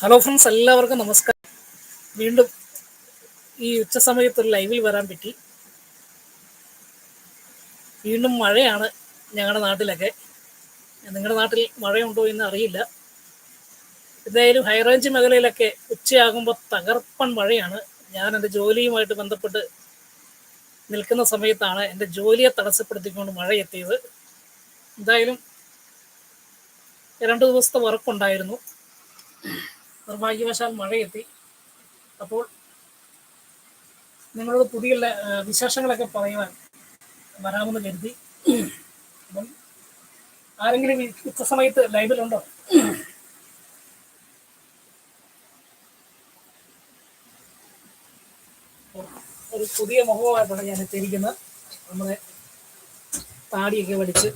Hello friends എല്ലാവർക്കും നമസ്കാരം. വീണ്ടും ഈ ഉച്ച സമയത്ത് ഒരു ലൈവിൽ വരാൻ പറ്റി. വീണ്ടും മഴയാണ് ഞങ്ങളുടെ നാട്ടിലൊക്കെ. നിങ്ങളുടെ നാട്ടിൽ മഴയുണ്ടോ എന്ന് അറിയില്ല. എന്തായാലും ഹൈറേഞ്ച് മേഖലയിലൊക്കെ ഉച്ചയാകുമ്പോൾ തകർപ്പൻ മഴയാണ്. ഞാൻ എന്റെ ജോലിയുമായിട്ട് ബന്ധപ്പെട്ട് നിൽക്കുന്ന സമയത്താണ് എന്റെ ജോലിയെ തടസ്സപ്പെടുത്തിക്കൊണ്ട് മഴ എത്തിയത് എന്തായാലും രണ്ട് ദിവസത്തെ വർക്കുണ്ടായിരുന്നു നിർഭാഗ്യവശാൽ മഴയെത്തി. അപ്പോൾ നിങ്ങളോട് പുതിയ വിശേഷങ്ങളൊക്കെ പറയുവാൻ വരാമെന്ന് കരുതി. അപ്പം ആരെങ്കിലും ഉച്ച സമയത്ത് ലൈവിലുണ്ടോ? ഒരു പുതിയ മുഖമായിട്ടാണ് ഞാൻ എത്തിയിരിക്കുന്നത്. നമ്മുടെ താടിയൊക്കെ വടിച്ച്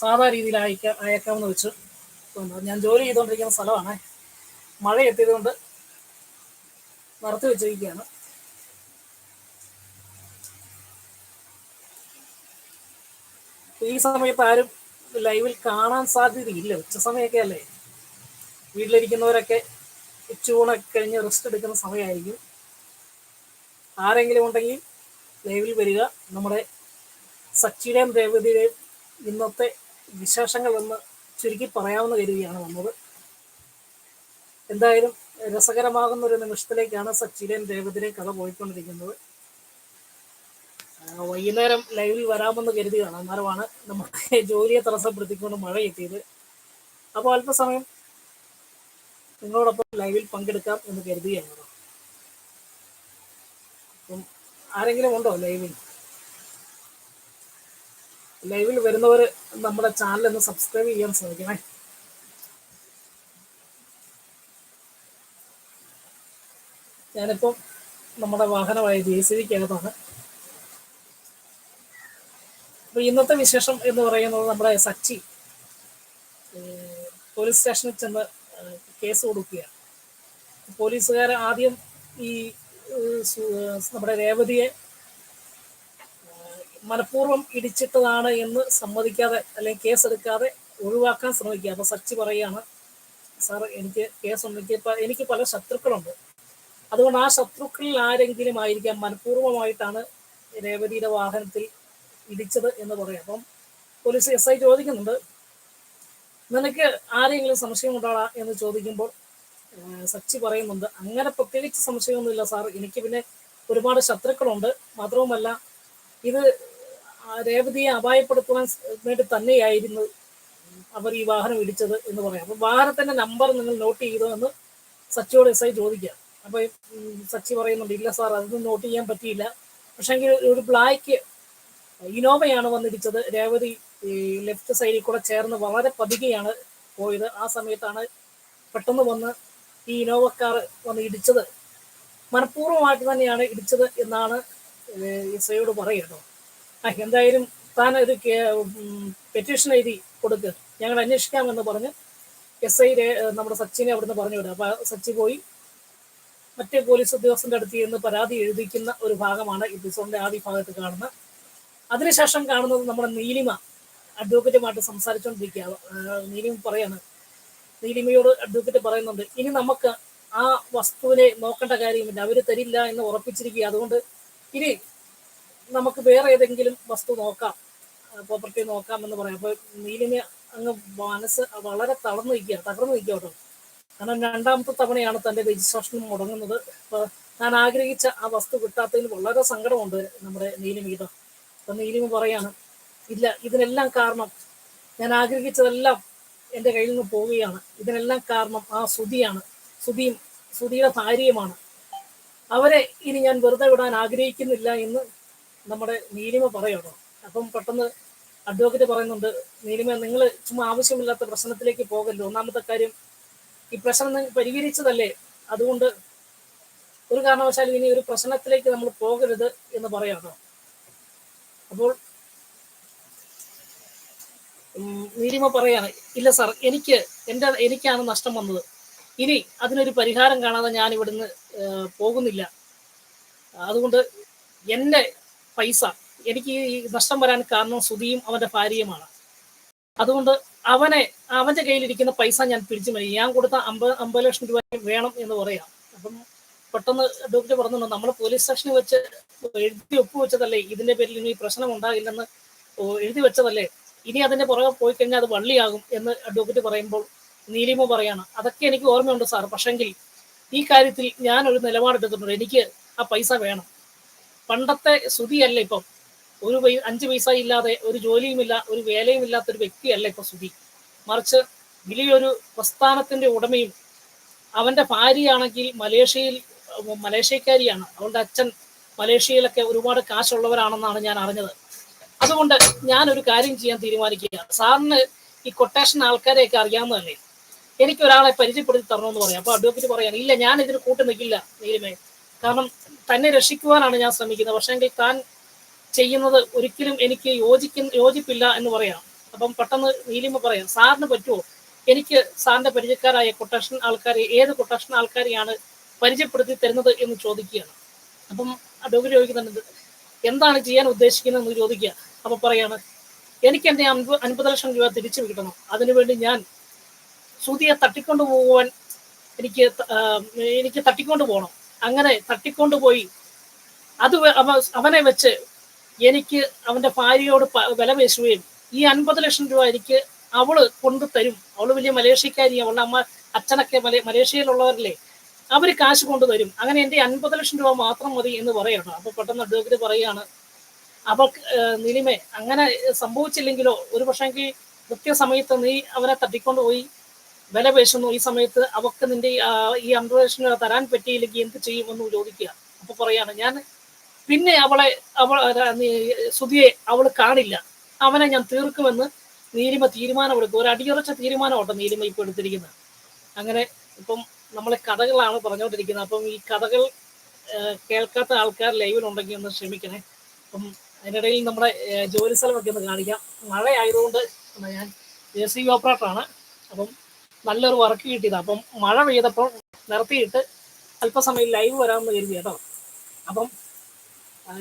സാധാ രീതിയിൽ അയക്കാം അയക്കാമെന്ന് വെച്ചു ഉണ്ട്. ഞാൻ ജോലി ചെയ്തുകൊണ്ടിരിക്കുന്ന സ്ഥലമാണ്. മഴ എത്തിയതുകൊണ്ട് നിർത്തി വെച്ചിരിക്കുകയാണ്. ഈ സമയത്ത് ആരും ലൈവിൽ കാണാൻ സാധ്യതയില്ല. ഉച്ച സമയമൊക്കെ അല്ലേ? വീട്ടിലിരിക്കുന്നവരൊക്കെ ഉച്ചയൂണൊക്കെ കഴിഞ്ഞ് റെസ്റ്റ് എടുക്കുന്ന സമയമായിരിക്കും. ആരെങ്കിലും ഉണ്ടെങ്കിൽ ലൈവിൽ വരിക. നമ്മുടെ സച്ചിയുടെയും രേവതിയുടെയും ഇന്നത്തെ വിശേഷങ്ങൾ എന്ന് ചുരുക്കി പറയാവുന്ന കരുതിയാണ് വന്നത്. എന്തായാലും രസകരമാകുന്ന ഒരു നിമിഷത്തിലേക്കാണ് സച്ചിരൻ രേവതിയുടെയും കഥ പോയിക്കൊണ്ടിരിക്കുന്നത്. വൈകുന്നേരം ലൈവിൽ വരാമെന്ന് കരുതിയാണ്. അന്നേരമാണ് നമുക്ക് ജോലിയെ തടസ്സപ്പെടുത്തിക്കൊണ്ട് മഴ എത്തിയത് അപ്പോൾ അല്പസമയം നിങ്ങളോടൊപ്പം ലൈവിൽ പങ്കെടുക്കാം എന്ന് കരുതിയാണ് അപ്പം ആരെങ്കിലും ഉണ്ടോ ലൈവിൽ? ലൈവിൽ വരുന്നവർ നമ്മുടെ ചാനൽ ഒന്ന് സബ്സ്ക്രൈബ് ചെയ്യാൻ ശ്രമിക്കണേ. ഞാനിപ്പം നമ്മുടെ വാഹനമായ ജെ സി വിക്കകത്താണ് അപ്പൊ ഇന്നത്തെ വിശേഷം എന്ന് പറയുന്നത് നമ്മുടെ സച്ചി പോലീസ് സ്റ്റേഷനിൽ ചെന്ന് കേസ് കൊടുക്കുകയാണ്. പോലീസുകാർ ആദ്യം ഈ നമ്മുടെ രേവതിയെ മനഃപൂർവം ഇടിച്ചിട്ടതാണ് എന്ന് സമ്മതിക്കാതെ അല്ലെങ്കിൽ കേസ് എടുക്കാതെ ഒഴിവാക്കാൻ ശ്രമിക്കുക. അപ്പൊ സച്ചി പറയാണ് സാർ എനിക്ക് കേസ് എനിക്ക് എനിക്ക് പല ശത്രുക്കളുണ്ട്. അതുകൊണ്ട് ആ ശത്രുക്കളിൽ ആരെങ്കിലും ആയിരിക്കാം മനഃപൂർവമായിട്ടാണ് രേവതിയുടെ വാഹനത്തിൽ ഇടിച്ചത് എന്ന് പറയാം അപ്പം പോലീസ് എസ് ഐ ചോദിക്കുന്നുണ്ട് നിനക്ക് ആരെങ്കിലും സംശയം ഉണ്ടാടാ എന്ന് ചോദിക്കുമ്പോൾ സച്ചി പറയുന്നുണ്ട് അങ്ങനെ പ്രത്യേകിച്ച് സംശയമൊന്നുമില്ല സാർ. എനിക്ക് പിന്നെ ഒരുപാട് ശത്രുക്കളുണ്ട്. മാത്രവുമല്ല ഇത് രേവതിയെ അപായപ്പെടുത്തുവാൻ വേണ്ടി തന്നെയായിരുന്നു അവർ ഈ വാഹനം ഇടിച്ചത് എന്ന് പറയാം അപ്പൊ വാഹനത്തിന്റെ നമ്പർ നിങ്ങൾ നോട്ട് ചെയ്തോ എന്ന് സച്ചിയോട് എസ് ഐ ചോദിക്കുക. അപ്പൊ സച്ചി പറയുന്നുണ്ട് ഇല്ല സാർ അതൊന്നും നോട്ട് ചെയ്യാൻ പറ്റിയില്ല. പക്ഷെങ്കിൽ ഒരു ബ്ലാക്ക് ഇനോവയാണ് വന്നിടിച്ചത്. രേവതി ലെഫ്റ്റ് സൈഡിൽ കൂടെ ചേർന്ന് വളരെ പതുക്കെയാണ് പോയത്. ആ സമയത്താണ് പെട്ടെന്ന് വന്ന് ഈ ഇനോവക്കാർ വന്ന് ഇടിച്ചത്. മനഃപൂർവമായിട്ട് തന്നെയാണ് ഇടിച്ചത് എന്നാണ് എസ് പറയുന്നു. ആ എന്തായാലും താൻ ഒരു പെറ്റീഷൻ എഴുതി കൊടുക്ക്. ഞങ്ങൾ അന്വേഷിക്കാമെന്ന് പറഞ്ഞ് എസ് ഐ നമ്മുടെ സച്ചിനെ അവിടുന്ന് പറഞ്ഞു വിടുക അപ്പൊ സച്ചി പോയി. മറ്റേ പോലീസ് ഉദ്യോഗസ്ഥന്റെ അടുത്ത് നിന്ന് പരാതി എഴുതിക്കുന്ന ഒരു ഭാഗമാണ് എപ്പിസോഡിന്റെ ആദ്യ ഭാഗത്ത് കാണുന്നത്. അതിനുശേഷം കാണുന്നത് നമ്മുടെ നീലിമ അഡ്വക്കേറ്റുമായിട്ട് സംസാരിച്ചുകൊണ്ടിരിക്കുക നീലിമ പറയാണ്. നീലിമയോട് അഡ്വക്കേറ്റ് പറയുന്നുണ്ട് ഇനി നമുക്ക് ആ വസ്തുവിനെ നോക്കേണ്ട കാര്യമില്ല. അവർ തരില്ല എന്ന് ഉറപ്പിച്ചിരിക്കുക അതുകൊണ്ട് ഇനി നമുക്ക് വേറെ ഏതെങ്കിലും വസ്തു നോക്കാം പ്രോപ്പർട്ടി നോക്കാം എന്ന് പറയാം. അപ്പൊ നീലിന് അങ്ങ് മനസ്സ് വളരെ തളർന്നു നിൽക്കുക തകർന്നു നിൽക്കുക കേട്ടോ. കാരണം രണ്ടാമത്തെ തവണയാണ് തന്റെ രജിസ്ട്രേഷൻ മുടങ്ങുന്നത്. അപ്പൊ ഞാൻ ആഗ്രഹിച്ച ആ വസ്തു കിട്ടാത്തതിൽ വളരെ സങ്കടമുണ്ട് നമ്മുടെ നീലിമയുടെ അപ്പൊ നീലിമ പറയാണ് ഇല്ല ഇതിനെല്ലാം കാരണം ഞാൻ ആഗ്രഹിച്ചതെല്ലാം എന്റെ കയ്യിൽ നിന്ന് പോവുകയാണ്. ഇതിനെല്ലാം കാരണം ആ സുതിയാണ് സുതിയും സുതിയുടെ ഭാര്യയുമാണ്. അവരെ ഇനി ഞാൻ വെറുതെ വിടാൻ ആഗ്രഹിക്കുന്നില്ല എന്ന് നമ്മുടെ നീലിമ പറയണോ അപ്പം പെട്ടെന്ന് അഡ്വക്കേറ്റ് പറയുന്നുണ്ട് നീലിമ നിങ്ങൾ ചുമ്മാ ആവശ്യമില്ലാത്ത പ്രശ്നത്തിലേക്ക് പോകല്ലോ ഒന്നാമത്തെ കാര്യം ഈ പ്രശ്നം പരിഹരിച്ചതല്ലേ? അതുകൊണ്ട് ഒരു കാരണവശാലും ഇനി ഒരു പ്രശ്നത്തിലേക്ക് നമ്മൾ പോകരുത് എന്ന് പറയാട്ടോ അപ്പോൾ നീലിമ പറയാണ് ഇല്ല സാർ എനിക്ക് എന്റെ എനിക്കാണ് നഷ്ടം വന്നത്. ഇനി അതിനൊരു പരിഹാരം കാണാതെ ഞാൻ ഇവിടുന്ന് പോകുന്നില്ല. അതുകൊണ്ട് എന്റെ പൈസ എനിക്ക് ഈ നഷ്ടം വരാൻ കാരണം സുധിയും അവന്റെ ഭാര്യയുമാണ്. അതുകൊണ്ട് അവനെ അവന്റെ കയ്യിലിരിക്കുന്ന പൈസ ഞാൻ പിടിച്ചു മതി. ഞാൻ കൊടുത്ത അമ്പത് അമ്പത് ലക്ഷം രൂപ വേണം എന്ന് പറയാം. അപ്പം പെട്ടെന്ന് ഡോക്ടർ പറഞ്ഞു നമ്മൾ പോലീസ് സ്റ്റേഷനിൽ വെച്ച് എഴുതി ഒപ്പുവെച്ചതല്ലേ ഇതിന്റെ പേരിൽ ഇനി പ്രശ്നം ഉണ്ടാകില്ലെന്ന് എഴുതി വെച്ചതല്ലേ? ഇനി അതിന്റെ പുറകെ പോയി കഴിഞ്ഞാൽ അത് വള്ളിയാകും എന്ന് അഡ്വക്കേറ്റ് പറയുമ്പോൾ നീലിമ പറയാണ്. അതൊക്കെ എനിക്ക് ഓർമ്മയുണ്ട് സാർ. പക്ഷെങ്കിൽ ഈ കാര്യത്തിൽ ഞാൻ ഒരു നിലപാടെടുത്തിട്ടുണ്ട് എനിക്ക് ആ പൈസ വേണം. പണ്ടത്തെ ശ്രുതിയല്ല ഇപ്പം. ഒരു പൈ അഞ്ച് പൈസ ഇല്ലാതെ ഒരു ജോലിയുമില്ല ഒരു വേലയും ഇല്ലാത്ത ഒരു വ്യക്തിയല്ല ഇപ്പൊ ശ്രുതി മറിച്ച് വലിയൊരു പ്രസ്ഥാനത്തിന്റെ ഉടമയും അവന്റെ ഭാര്യയാണെങ്കിൽ മലേഷ്യയിൽ മലേഷ്യക്കാരിയാണ്. അവളുടെ അച്ഛൻ മലേഷ്യയിലൊക്കെ ഒരുപാട് കാശുള്ളവരാണെന്നാണ് ഞാൻ അറിഞ്ഞത്. അതുകൊണ്ട് ഞാൻ ഒരു കാര്യം ചെയ്യാൻ തീരുമാനിക്കുകയാണ്. സാറിന് ഈ കൊട്ടേഷൻ ആൾക്കാരെയൊക്കെ അറിയാവുന്നതല്ലേ? എനിക്ക് ഒരാളെ പരിചയപ്പെടുത്തി തരണമെന്ന് പറയാം. അപ്പൊ അഡ്വക്കേറ്റ് പറയാണ് ഇല്ല ഞാൻ ഇതിന് കൂട്ടു നിൽക്കില്ല നീലിമേ. കാരണം തന്നെ രക്ഷിക്കുവാനാണ് ഞാൻ ശ്രമിക്കുന്നത്. പക്ഷേങ്കിൽ താൻ ചെയ്യുന്നത് ഒരിക്കലും എനിക്ക് യോജിക്കുന്ന യോജിപ്പില്ല എന്ന് പറയാം. അപ്പം പെട്ടെന്ന് നീലിമ പറയാം സാറിന് പറ്റുമോ എനിക്ക് സാറിന്റെ പരിചയക്കാരായ കൊട്ടേഷൻ ആൾക്കാരെ ഏത് കൊട്ടേഷൻ ആൾക്കാരെയാണ് പരിചയപ്പെടുത്തി തരുന്നത് എന്ന് ചോദിക്കുകയാണ്. അപ്പം അഡ്വക്കേറ്റ് ചോദിക്കുന്നുണ്ട് എന്താണ് ചെയ്യാൻ ഉദ്ദേശിക്കുന്നത്? എന്ന് ചോദിക്കുക. അപ്പൊ പറയാണ് എനിക്ക് അൻപത് അൻപത് ലക്ഷം രൂപ തിരിച്ചു കിട്ടണം. അതിനുവേണ്ടി ഞാൻ ശ്രുതിയെ തട്ടിക്കൊണ്ടു പോകുവാൻ എനിക്ക് എനിക്ക് തട്ടിക്കൊണ്ടു പോകണം അങ്ങനെ തട്ടിക്കൊണ്ടുപോയി അത് അവനെ വെച്ച് എനിക്ക് അവന്റെ ഭാര്യയോട് വില പേശുകയും ഈ അൻപത് ലക്ഷം രൂപ എനിക്ക് അവൾ കൊണ്ടു തരും. അവൾ വലിയ മലേഷ്യക്കാരി അവളുടെ അമ്മ അച്ഛനൊക്കെ മലേ മലേഷ്യയിലുള്ളവരല്ലേ. അവർ കാശ് കൊണ്ടുതരും അങ്ങനെ എന്റെ അൻപത് ലക്ഷം രൂപ മാത്രം മതി എന്ന് പറയണം. അപ്പൊ പെട്ടെന്ന് അഡ്വക്കേറ്റ് പറയാണ് അവൾക്ക് നിലിമേ അങ്ങനെ സംഭവിച്ചില്ലെങ്കിലോ? ഒരു പക്ഷേങ്കിൽ കൃത്യസമയത്ത് നീ അവനെ തട്ടിക്കൊണ്ടുപോയി വില പേശുന്നു. ഈ സമയത്ത് അവക്ക് നിന്റെ ഈ, രൂപ തരാൻ പറ്റിയില്ലെങ്കിൽ എന്ത് ചെയ്യുമെന്ന് ചോദിക്കുക. അപ്പൊ പറയാണ് ഞാൻ പിന്നെ അവളെ അവൾ സുധിയെ അവൾ കാണില്ല. അവനെ ഞാൻ തീർക്കുമെന്ന് നീലിമ തീരുമാനമെടുക്കും ഒരു അടിയുറച്ച തീരുമാനമാട്ടോ നീലിമ ഇപ്പൊ എടുത്തിരിക്കുന്നത്. അങ്ങനെ ഇപ്പം നമ്മളെ കഥകളാണ് പറഞ്ഞുകൊണ്ടിരിക്കുന്നത്. അപ്പം ഈ കഥകൾ കേൾക്കാത്ത ആൾക്കാർ ലൈവിലുണ്ടെങ്കിൽ ഒന്ന് ക്ഷമിക്കണേ. അപ്പം അതിനിടയിൽ നമ്മുടെ ജോലി സ്ഥലമൊക്കെ ഒന്ന് കാണിക്കാം. മഴ ആയതുകൊണ്ട് ഞാൻ ജെ സി ഓപ്പറേറ്ററാണ്. അപ്പം നല്ലൊരു വർക്ക് കിട്ടിയതാണ് അപ്പം മഴ പെയ്തപ്പോൾ നിർത്തിയിട്ട് അല്പസമയം ലൈവ് വരാമെന്ന് കരുതി കേട്ടോ. അപ്പം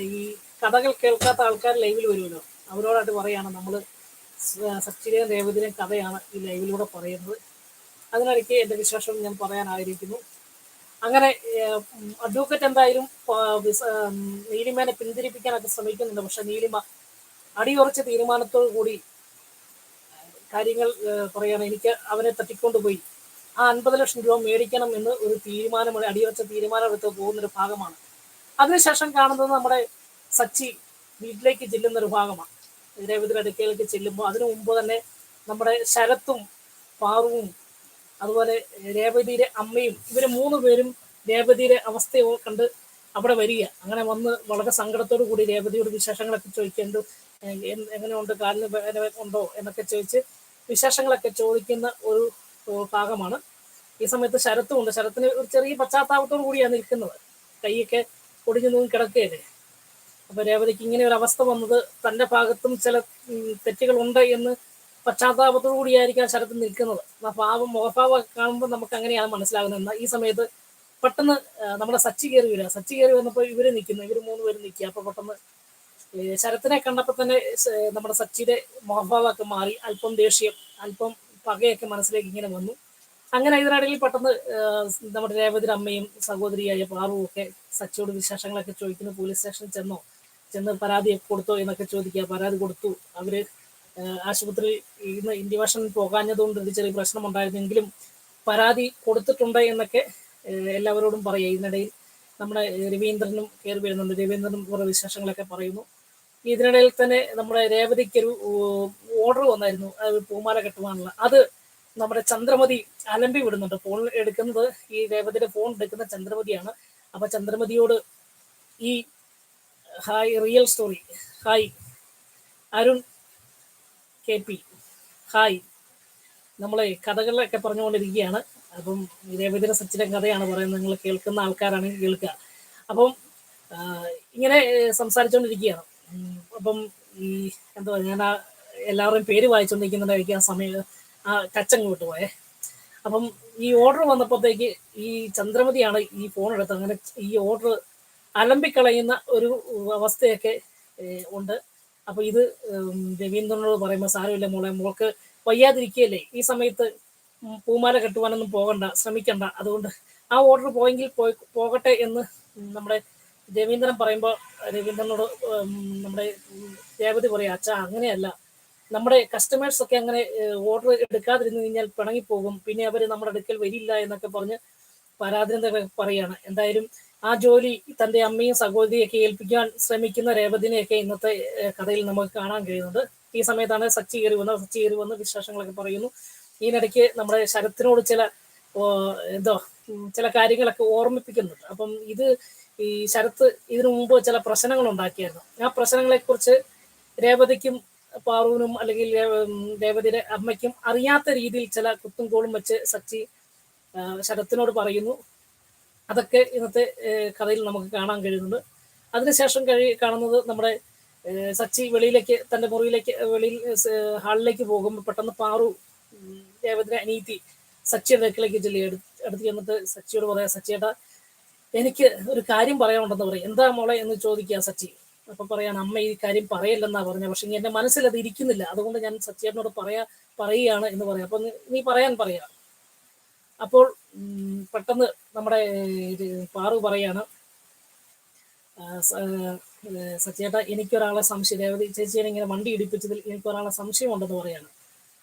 ഈ കഥകൾ കേൾക്കാത്ത ആൾക്കാർ ലൈവിൽ വരുമല്ലോ. അവരോടായിട്ട് പറയാണ് നമ്മൾ സച്ചിനെയും രേവതിനെയും കഥയാണ് ഈ ലൈവിലൂടെ പറയുന്നത്. അതിനിടയ്ക്ക് എന്റെ വിശേഷം ഞാൻ പറയാൻ ആഗ്രഹിക്കുന്നു അങ്ങനെ അഡ്വക്കേറ്റ് എന്തായാലും നീലിമേനെ പിന്തിരിപ്പിക്കാനൊക്കെ ശ്രമിക്കുന്നുണ്ട്. പക്ഷെ നീലിമ അടിയുറച്ച തീരുമാനത്തോടു കൂടി കാര്യങ്ങൾ പറയാണ് എനിക്ക് അവനെ തട്ടിക്കൊണ്ടുപോയി ആ അൻപത് ലക്ഷം രൂപ മേടിക്കണം എന്ന് ഒരു തീരുമാനം അടിയറച്ച തീരുമാനം എടുത്ത് പോകുന്ന ഒരു ഭാഗമാണ്. അതിനുശേഷം കാണുന്നത് നമ്മുടെ സച്ചി വീട്ടിലേക്ക് ചെല്ലുന്ന ഒരു ഭാഗമാണ്. രേവതിയുടെ അടുക്കലേക്ക് ചെല്ലുമ്പോൾ അതിനു മുമ്പ് തന്നെ നമ്മുടെ ശരത്തും പാറുവും അതുപോലെ രേവതിയുടെ അമ്മയും ഇവർ മൂന്ന് പേരും രേവതിയുടെ അവസ്ഥയോ കണ്ട് അവിടെ വരിക. അങ്ങനെ വന്ന് വളരെ സങ്കടത്തോടു കൂടി രേവതിയോട് വിശേഷങ്ങളൊക്കെ ചോദിക്കേണ്ടു എങ്ങനെയുണ്ട്? കാലിന് ഉണ്ടോ? എന്നൊക്കെ ചോദിച്ച് വിശേഷങ്ങളൊക്കെ ചോദിക്കുന്ന ഒരു ഭാഗമാണ്. ഈ സമയത്ത് ശരത്തും ഉണ്ട് ശരത്തിന് ഒരു ചെറിയ പശ്ചാത്താപത്തോടു കൂടിയാണ് നിൽക്കുന്നത്. കൈയൊക്കെ ഒടിഞ്ഞു നിന്ന് കിടക്കുകയല്ലേ? അപ്പൊ രേവതിക്ക് ഇങ്ങനെ ഒരു അവസ്ഥ വന്നത് തന്റെ ഭാഗത്തും ചില തെറ്റുകൾ ഉണ്ട് എന്ന് പശ്ചാത്താപത്തോടു കൂടിയായിരിക്കാം ശരത്ത് നിൽക്കുന്നത്. ആ ഭാവം മുഖഭാവം കാണുമ്പോൾ നമുക്ക് അങ്ങനെയാണ് മനസ്സിലാകുന്നത്. എന്നാൽ ഈ സമയത്ത് പെട്ടെന്ന് നമ്മുടെ സച്ചി കയറി വരിക. സച്ചി കയറി വന്നപ്പോൾ ഇവർ നിൽക്കുന്നു. ഇവർ മൂന്ന് പേര് നിൽക്കുക. അപ്പൊ പെട്ടെന്ന് ശരത്തിനെ കണ്ടപ്പോൾ തന്നെ നമ്മുടെ സച്ചിയുടെ മുഖഭാവമൊക്കെ മാറി അല്പം ദേഷ്യം അല്പം പകയൊക്കെ മനസ്സിലേക്ക് ഇങ്ങനെ വന്നു. അങ്ങനെ ഇതിനിടയിൽ പെട്ടെന്ന് നമ്മുടെ രേവതിയുടെ അമ്മയും സഹോദരിയായ പാറുവും ഒക്കെ സച്ചിയോട് വിശേഷങ്ങളൊക്കെ ചോദിക്കുന്നു. പോലീസ് സ്റ്റേഷനിൽ ചെന്നോ? ചെന്ന് പരാതി കൊടുത്തോ എന്നൊക്കെ ചോദിക്കുക. പരാതി കൊടുത്തു. അവർ ആശുപത്രി ഇന്ന് ഇന്ത്യവാഷൻ പോകാഞ്ഞതുകൊണ്ട് ഒരു ചെറിയ പ്രശ്നമുണ്ടായിരുന്നെങ്കിലും പരാതി കൊടുത്തിട്ടുണ്ട് എന്നൊക്കെ എല്ലാവരോടും പറയുക. ഇതിനിടയിൽ നമ്മുടെ രവീന്ദ്രനും കയറി വരുന്നുണ്ട്. രവീന്ദ്രനും കുറെ വിശേഷങ്ങളൊക്കെ പറയുന്നു. ഇതിനിടയിൽ തന്നെ നമ്മുടെ രേവതിക്കൊരു ഓർഡർ വന്നായിരുന്നു. പൂമാല കെട്ടുവാനുള്ള. അത് നമ്മുടെ ചന്ദ്രമതി അലമ്പി വിടുന്നുണ്ട്. ഫോൺ എടുക്കുന്നത് ഈ രേവതിയുടെ ഫോൺ എടുക്കുന്ന ചന്ദ്രമതിയാണ്. അപ്പൊ ചന്ദ്രമതിയോട് ഈ hi real story hi Arun K P. Hi. നമ്മളെ കഥകളിലൊക്കെ പറഞ്ഞുകൊണ്ടിരിക്കുകയാണ്. അപ്പം രേവതിയുടെ സച്ചിന്റെ കഥയാണ് പറയുന്നത്. നിങ്ങൾ കേൾക്കുന്ന ആൾക്കാരാണ് കേൾക്കുക. അപ്പം ഇങ്ങനെ സംസാരിച്ചുകൊണ്ടിരിക്കുകയാണ് അപ്പം ഈ എന്താ ഞാൻ ആ എല്ലാവരുടെയും പേര് വായിച്ചുകൊണ്ടിരിക്കുന്നുണ്ടായിരിക്കും ആ സമയം ആ കച്ചങ്ങ് വിട്ടുപോയേ അപ്പം ഈ ഓർഡർ വന്നപ്പോഴത്തേക്ക് ഈ ചന്ദ്രമതിയാണ് ഈ ഫോൺ എടുത്തത്. അങ്ങനെ ഈ ഓർഡർ അലമ്പിക്കളയുന്ന ഒരു അവസ്ഥയൊക്കെ ഉണ്ട്. അപ്പൊ ഇത് രവീന്ദ്രനോട് പറയുമ്പോൾ സാരമില്ല മോളെ മോൾക്ക് വയ്യാതിരിക്കുകയല്ലേ? ഈ സമയത്ത് പൂമാല കെട്ടുവാനൊന്നും പോകണ്ട ശ്രമിക്കണ്ട. അതുകൊണ്ട് ആ ഓർഡർ പോയെങ്കിൽ പോയി പോകട്ടെ എന്ന് നമ്മുടെ രവീന്ദ്രൻ പറയുമ്പോൾ രവീന്ദ്രനോട് നമ്മുടെ രേവതി പറയാം അച്ഛാ അങ്ങനെയല്ല. നമ്മുടെ കസ്റ്റമേഴ്സ് ഒക്കെ അങ്ങനെ ഓർഡർ എടുക്കാതിരുന്നു കഴിഞ്ഞാൽ പിണങ്ങിപ്പോകും പിന്നെ അവർ നമ്മുടെ അടുക്കൽ വരില്ല എന്നൊക്കെ പറഞ്ഞ് പരാതിനൊക്കെ പറയാണ്. എന്തായാലും ആ ജോലി തന്റെ അമ്മയും സഹോദരിയൊക്കെ ഏൽപ്പിക്കാൻ ശ്രമിക്കുന്ന രേവതിനെയൊക്കെ ഇന്നത്തെ കഥയിൽ നമുക്ക് കാണാൻ കഴിയുന്നത് ഈ സമയത്താണ് സച്ചി കയറി വന്ന് സച്ചി കയറി വന്ന് വിശേഷങ്ങളൊക്കെ പറയുന്നു. ഇതിനിടയ്ക്ക് നമ്മുടെ ശരത്തിനോട് ചില എന്തോ ചില കാര്യങ്ങളൊക്കെ ഓർമ്മിപ്പിക്കുന്നുണ്ട്. അപ്പം ഇത് ഈ ശരത്ത് ഇതിനു മുമ്പ് ചില പ്രശ്നങ്ങൾ ഉണ്ടാക്കിയായിരുന്നു ആ പ്രശ്നങ്ങളെ കുറിച്ച് രേവതിക്കും പാറുവിനും അല്ലെങ്കിൽ രേവതിയുടെ അമ്മയ്ക്കും അറിയാത്ത രീതിയിൽ ചില കുത്തും കോളും വെച്ച് സച്ചി ശരത്തിനോട് പറയുന്നു. അതൊക്കെ ഇന്നത്തെ കഥയിൽ നമുക്ക് കാണാൻ കഴിയുന്നുണ്ട്. അതിനുശേഷം കഴി കാണുന്നത് നമ്മുടെ സച്ചി വെളിയിലേക്ക് തന്റെ മുറിയിലേക്ക് വെളിയിൽ ഹാളിലേക്ക് പോകുമ്പോൾ പെട്ടെന്ന് പാറു രേവതിനെ അനീതി സച്ചിയുടെ അടുക്കലേക്ക് ചെല്ലി. അടുത്ത് ചെന്നിട്ട് സച്ചിയോട് പറയാം സച്ചിയേട്ടാ എനിക്ക് ഒരു കാര്യം പറയാനുണ്ടെന്ന് പറയും. എന്താ മോളെ എന്ന് ചോദിക്കുക സച്ചി. അപ്പൊ പറയാണ് അമ്മ ഈ കാര്യം പറയല്ലെന്നാ പറഞ്ഞത്. പക്ഷെ എന്റെ മനസ്സിൽ അത് ഇരിക്കുന്നില്ല. അതുകൊണ്ട് ഞാൻ സച്ചിയേട്ടനോട് പറയാ പറയുകയാണ് എന്ന് പറയാം. അപ്പൊ നീ- പറയാൻ പറയാ. അപ്പോൾ പെട്ടെന്ന് നമ്മുടെ പാറു പറയാണ് സച്ചേട്ട എനിക്കൊരാളെ സംശയം. രേവതി ചേച്ചിയെ ഇങ്ങനെ വണ്ടി ഇടിപ്പിച്ചതിൽ എനിക്കൊരാളെ സംശയമുണ്ടെന്ന് പറയാണ്.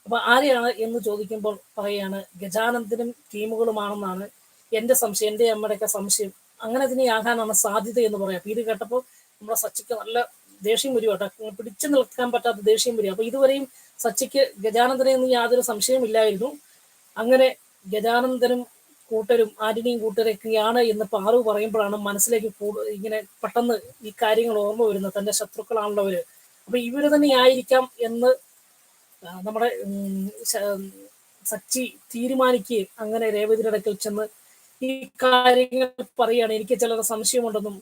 അപ്പൊ ആരെയാണ് എന്ന് ചോദിക്കുമ്പോൾ പറയാണ് ഗജാനന്ദനും ടീമുകളുമാണെന്നാണ് എന്റെ സംശയം എന്റെ അമ്മയുടെയൊക്കെ സംശയം. അങ്ങനെ അതിനെ തന്നെയാകാനാണ് സാധ്യത എന്ന് പറയാം. അപ്പൊ ഇത് കേട്ടപ്പോൾ നമ്മുടെ സച്ചിക്ക് നല്ല ദേഷ്യം വരും കേട്ടോ. പിടിച്ചു നിൽക്കാൻ പറ്റാത്ത ദേഷ്യം വരും. അപ്പൊ ഇതുവരെയും സച്ചിക്ക് ഗജാനന്ദനെ എന്ന് യാതൊരു സംശയമില്ലായിരുന്നു അങ്ങനെ ഗജാനന്ദനും കൂട്ടരും ആന്റണിയും കൂട്ടരൊക്കെയാണ് എന്ന് പാറു പറയുമ്പോഴാണ് മനസ്സിലേക്ക് ഇങ്ങനെ പെട്ടെന്ന് ഈ കാര്യങ്ങൾ ഓർമ്മ വരുന്നത്. തന്റെ ശത്രുക്കളാണുള്ളവര് അപ്പൊ ഇവർ തന്നെ ആയിരിക്കാം എന്ന് നമ്മുടെ സച്ചി തീരുമാനിക്കുകയും അങ്ങനെ രേവതിയുടെ അടുക്കൽ ചെന്ന് ഈ കാര്യങ്ങൾ പറയുകയാണ്. എനിക്ക് ചിലർ സംശയമുണ്ടെന്നും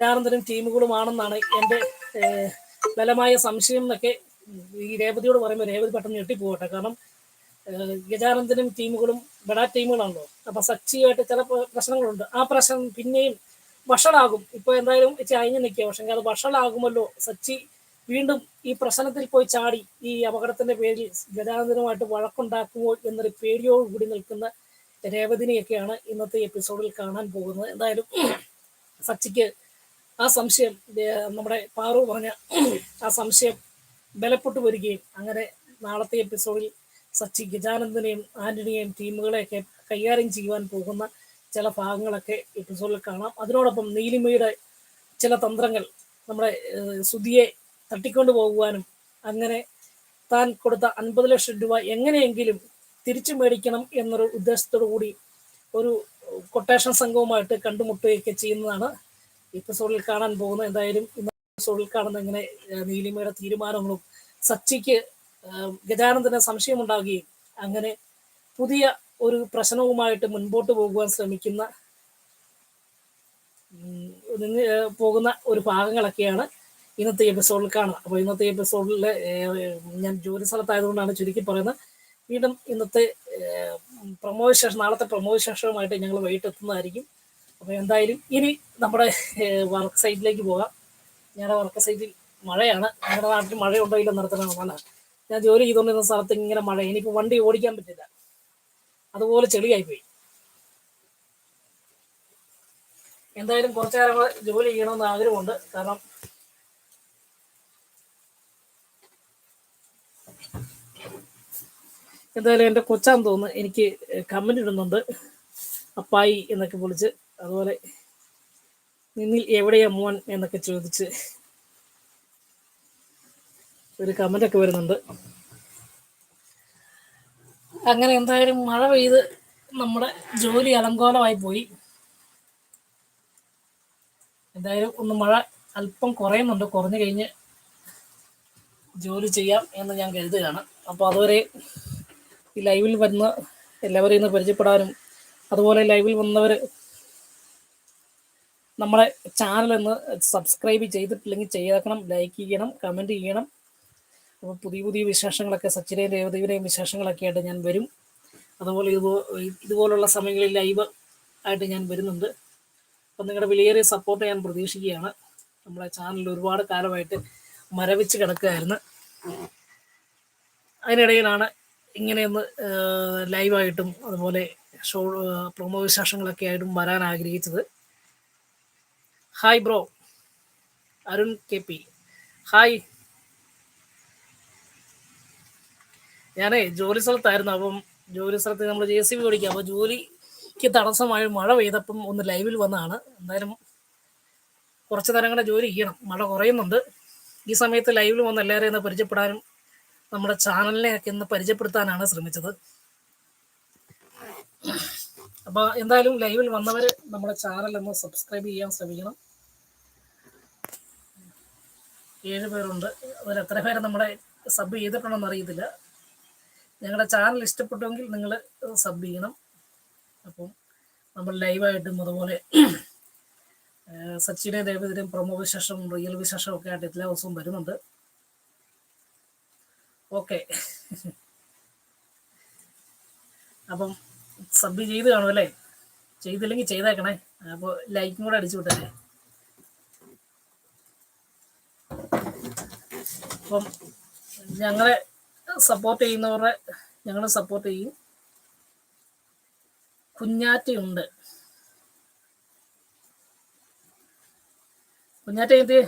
ഗജാനന്ദനും ടീമുകളുമാണെന്നാണ് എന്റെ ബലമായ സംശയം എന്നൊക്കെ ഈ രേവതിയോട് പറയുമ്പോൾ രേവതി പെട്ടെന്ന് ഞെട്ടിപ്പോകട്ടെ. കാരണം ഗജാനന്ദനും ടീമുകളും ബഡാ ടീമുകളാണല്ലോ അപ്പൊ സച്ചിയായിട്ട് ചില പ്രശ്നങ്ങളുണ്ട്. ആ പ്രശ്നം പിന്നെയും വഷളാകും. ഇപ്പൊ എന്തായാലും അയഞ്ഞു നിൽക്കുക പക്ഷെ അത് വഷളാകുമല്ലോ. സച്ചി വീണ്ടും ഈ പ്രശ്നത്തിൽ പോയി ചാടി ഈ അപകടത്തിന്റെ പേരിൽ ഗതാഗതമായിട്ട് വഴക്കുണ്ടാക്കുമോ എന്നൊരു പേടിയോടുകൂടി നിൽക്കുന്ന രേവതിനെയൊക്കെയാണ് ഇന്നത്തെ എപ്പിസോഡിൽ കാണാൻ പോകുന്നത്. എന്തായാലും സച്ചിക്ക് ആ സംശയം നമ്മുടെ പാറു പറഞ്ഞ ആ സംശയം ബലപ്പെട്ടു വരികയും അങ്ങനെ നാളത്തെ എപ്പിസോഡിൽ സച്ചി ഗജാനന്ദനെയും ആന്റണിയെയും ടീമുകളെയൊക്കെ കൈകാര്യം ചെയ്യുവാൻ പോകുന്ന ചില ഭാഗങ്ങളൊക്കെ എപ്പിസോഡിൽ കാണാം. അതിനോടൊപ്പം നീലിമയുടെ ചില തന്ത്രങ്ങൾ നമ്മുടെ സുധിയെ തട്ടിക്കൊണ്ടു പോകുവാനും അങ്ങനെ താൻ കൊടുത്ത അൻപത് ലക്ഷം രൂപ എങ്ങനെയെങ്കിലും തിരിച്ചു മേടിക്കണം എന്നൊരു ഉദ്ദേശത്തോടു കൂടി ഒരു കൊട്ടേഷൻ സംഘവുമായിട്ട് കണ്ടുമുട്ടുകയൊക്കെ ചെയ്യുന്നതാണ് എപ്പിസോഡിൽ കാണാൻ പോകുന്നത്. എന്തായാലും ഇന്ന് എപ്പിസോഡിൽ കാണുന്ന ഇങ്ങനെ നീലിമയുടെ തീരുമാനങ്ങളും സച്ചിക്ക് ഗജാനന്ദന് സംശയമുണ്ടാകുകയും അങ്ങനെ പുതിയ ഒരു പ്രശ്നവുമായിട്ട് മുൻപോട്ട് പോകുവാൻ ശ്രമിക്കുന്ന പോകുന്ന ഒരു ഭാഗങ്ങളൊക്കെയാണ് ഇന്നത്തെ എപ്പിസോഡിൽ കാണാം. അപ്പോൾ ഇന്നത്തെ എപ്പിസോഡിൽ ഞാൻ ജോലി സ്ഥലത്തായതുകൊണ്ടാണ് ചുരുക്കി പറയുന്നത്. വീണ്ടും ഇന്നത്തെ പ്രമോ ശേഷം നാളത്തെ പ്രമോ ശേഷവുമായിട്ട് ഞങ്ങൾ വൈകിട്ട് എത്തുന്നതായിരിക്കും. അപ്പോൾ എന്തായാലും ഇനി നമ്മുടെ വർക്ക് സൈറ്റിലേക്ക് പോകാം. ഞങ്ങളുടെ വർക്ക് സൈറ്റിൽ മഴയാണ്. ഞങ്ങളുടെ നാട്ടിൽ മഴയുണ്ടോ ഇല്ല നടത്തണമെന്നാണ് ഞാൻ ജോലി ചെയ്തുകൊണ്ടിരുന്ന സ്ഥലത്ത് ഇങ്ങനെ മഴ. ഇനിയിപ്പോൾ വണ്ടി ഓടിക്കാൻ പറ്റില്ല. അതുപോലെ ചെളിയായിപ്പോയി എന്തായാലും കുറച്ചു നേരം ജോലി ചെയ്യണമെന്ന് ആഗ്രഹമുണ്ട്. കാരണം എന്തായാലും എന്റെ കൊച്ചാന്ന് തോന്നുന്നു എനിക്ക് കമന്റ് ഇടുന്നുണ്ട്. അപ്പായി എന്നൊക്കെ വിളിച്ച് അതുപോലെ നിന്നിൽ എവിടെയാ മോൻ? എന്നൊക്കെ ചോദിച്ച് ഒരു കമന്റൊക്കെ വരുന്നുണ്ട്. അങ്ങനെ എന്തായാലും മഴ പെയ്ത് നമ്മുടെ ജോലി അലങ്കോലമായി പോയി. എന്തായാലും ഒന്ന് മഴ അല്പം കുറയുന്നുണ്ട്. കുറഞ്ഞു കഴിഞ്ഞ് ജോലി ചെയ്യാം എന്ന് ഞാൻ കരുതുകയാണ്. അപ്പോൾ അതുവരെ ഈ ലൈവിൽ വന്ന് എല്ലാവരെയും ഇന്ന് പരിചയപ്പെടാനും അതുപോലെ ലൈവിൽ വന്നവർ നമ്മളെ ചാനൽ ഒന്ന് സബ്സ്ക്രൈബ് ചെയ്തിട്ടില്ലെങ്കിൽ ചെയ്തേക്കണം ലൈക്ക് ചെയ്യണം കമന്റ് ചെയ്യണം. അപ്പോൾ പുതിയ പുതിയ വിശേഷങ്ങളൊക്കെ സച്ചിനെയും രേവതിയുടെയും വിശേഷങ്ങളൊക്കെ ആയിട്ട് ഞാൻ വരും. അതുപോലെ ഇതുപോ ഇതുപോലുള്ള സമയങ്ങളിൽ ലൈവ് ആയിട്ട് ഞാൻ വരുന്നുണ്ട്. അപ്പം നിങ്ങളുടെ വിലയേറിയ സപ്പോർട്ട് ഞാൻ പ്രതീക്ഷിക്കുകയാണ്. നമ്മളെ ചാനൽ ഒരുപാട് കാലമായിട്ട് മരവിച്ച് കിടക്കുകയായിരുന്നു. അതിനിടയിലാണ് ഇങ്ങനെയൊന്ന് ലൈവായിട്ടും അതുപോലെ ഷോ പ്രൊമോ വിശേഷങ്ങളൊക്കെ ആയിട്ടും വരാൻ ആഗ്രഹിച്ചത്. Hi bro. Arun K P. Hi. ഞാനേ ജോലി സ്ഥലത്തായിരുന്നു. അപ്പം ജോലി സ്ഥലത്ത് നമ്മൾ ജെ സി ബി ഓടിക്കുക അപ്പോൾ ജോലിക്ക് തടസ്സമായി മഴ പെയ്തപ്പം ഒന്ന് ലൈവിൽ വന്നതാണ്. എന്തായാലും കുറച്ച് നേരം കൂടെ ജോലി ചെയ്യണം. മഴ കുറയുന്നുണ്ട്. ഈ സമയത്ത് ലൈവിൽ വന്ന് എല്ലാവരെയും ഒന്ന് പരിചയപ്പെടാനും നമ്മുടെ ചാനലിനെ ഒക്കെ ഇന്ന് പരിചയപ്പെടുത്താനാണ് ശ്രമിച്ചത്. അപ്പോൾ എന്തായാലും ലൈവിൽ വന്നവർ നമ്മുടെ ചാനൽ ഒന്ന് സബ്സ്ക്രൈബ് ചെയ്യാൻ ശ്രമിക്കണം. ഏഴ് പേരുണ്ട്. അതിൽ എത്ര പേര് നമ്മളെ സബ് ചെയ്തിട്ടുണ്ടെന്ന് അറിയത്തില്ല. ഞങ്ങളുടെ ചാനൽ ഇഷ്ടപ്പെട്ടുവെങ്കിൽ നിങ്ങൾ സബ് ചെയ്യണം. അപ്പം നമ്മൾ ലൈവായിട്ടും അതുപോലെ സച്ചിനെ ദേവതയും പ്രമോ വിശേഷം റിയൽ വിശേഷം ഒക്കെ ആയിട്ട് എല്ലാ ദിവസവും വരുന്നുണ്ട്. ഓക്കെ. അപ്പം സബ് ചെയ്ത് കാണും അല്ലേ? ചെയ്തില്ലെങ്കിൽ ചെയ്തേക്കണേ. അപ്പോൾ ലൈക്കും കൂടെ അടിച്ചു വിട്ടേ അപ്പം ഞങ്ങളെ സപ്പോർട്ട് ചെയ്യുന്നവരെ ഞങ്ങൾ സപ്പോർട്ട് ചെയ്യും. കുഞ്ഞാറ്റയുണ്ട് കുഞ്ഞാറ്റ എന്ത്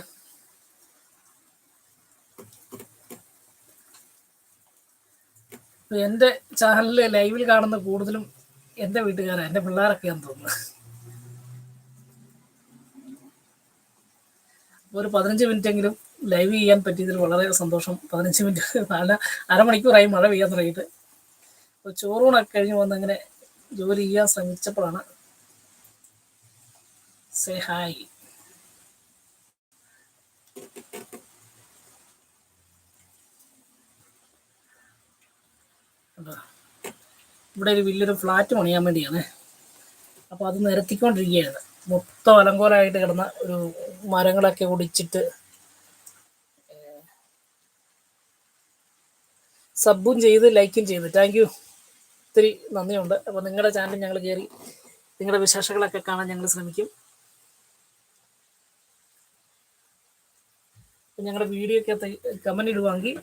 എന്റെ ചാനലിൽ ലൈവിൽ കാണുന്ന കൂടുതലും എന്റെ വീട്ടുകാരാണ് എന്റെ പിള്ളേരൊക്കെയാന്ന് തോന്നുന്നു. ഒരു പതിനഞ്ച് മിനിറ്റെങ്കിലും ലൈവ് ചെയ്യാൻ പറ്റിയതിൽ വളരെ സന്തോഷം. പതിനഞ്ച് മിനിറ്റ് നല്ല അരമണിക്കൂറായി മഴ പെയ്യാൻ തുടങ്ങിയിട്ട്. അപ്പോൾ ചോറൂണൊക്കെ കഴിഞ്ഞ് വന്ന് അങ്ങനെ ജോലി ചെയ്യാൻ ശ്രമിച്ചപ്പോഴാണ് സേ ഹായ്. ഇവിടെ ഒരു വലിയൊരു ഫ്ലാറ്റ് പണിയാൻ വേണ്ടിയാണ്. അപ്പോൾ അത് നിരത്തിക്കൊണ്ടിരിക്കുകയാണ്. മൊത്തം അലങ്കോലമായിട്ട് കിടന്ന ഒരു മരങ്ങളൊക്കെ ഒടിച്ചിട്ട് സബും ചെയ്ത് ലൈക്കും ചെയ്ത്. താങ്ക് യു ഒത്തിരി നന്ദിയുണ്ട്. അപ്പോൾ നിങ്ങളുടെ ചാനൽ ഞങ്ങൾ കയറി നിങ്ങളുടെ വിശേഷങ്ങളൊക്കെ കാണാൻ ഞങ്ങൾ ശ്രമിക്കും. ഞങ്ങളുടെ വീഡിയോ ഒക്കെ കമന്റ് ഇടുവാണെങ്കിൽ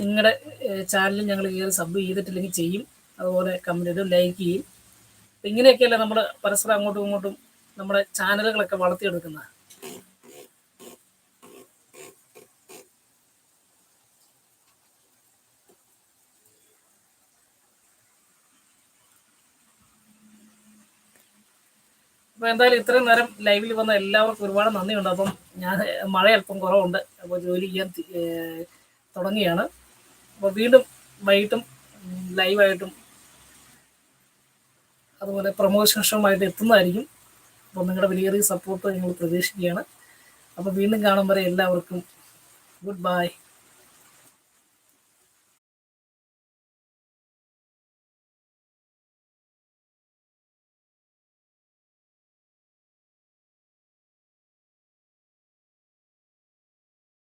നിങ്ങളുടെ ചാനലിൽ ഞങ്ങൾ കയറി സബ് ചെയ്തിട്ടില്ലെങ്കിൽ ചെയ്യും. അതുപോലെ കമന്റ് ചെയ്തും ലൈക്ക് ചെയ്യും. അപ്പം ഇങ്ങനെയൊക്കെയല്ലേ നമ്മൾ പരസ്പരം അങ്ങോട്ടും ഇങ്ങോട്ടും നമ്മുടെ ചാനലുകളൊക്കെ വളർത്തിയെടുക്കുന്നത്? അപ്പോൾ എന്തായാലും ഇത്രയും നേരം ലൈവിൽ വന്ന എല്ലാവർക്കും ഒരുപാട് നന്ദിയുണ്ട്. അപ്പം ഞാൻ മഴ അല്പം കുറവുണ്ട്. അപ്പോൾ ജോലി ചെയ്യാൻ തുടങ്ങിയാണ് അപ്പോൾ വീണ്ടും വൈകിട്ടും ലൈവായിട്ടും അതുപോലെ പ്രൊമോഷനുമായിട്ട് എത്തുന്നതായിരിക്കും. അപ്പോൾ നിങ്ങളുടെ വലിയ സപ്പോർട്ട് ഞങ്ങൾ പ്രതീക്ഷിക്കുകയാണ്. അപ്പോൾ വീണ്ടും കാണും വരെ എല്ലാവർക്കും. Good bye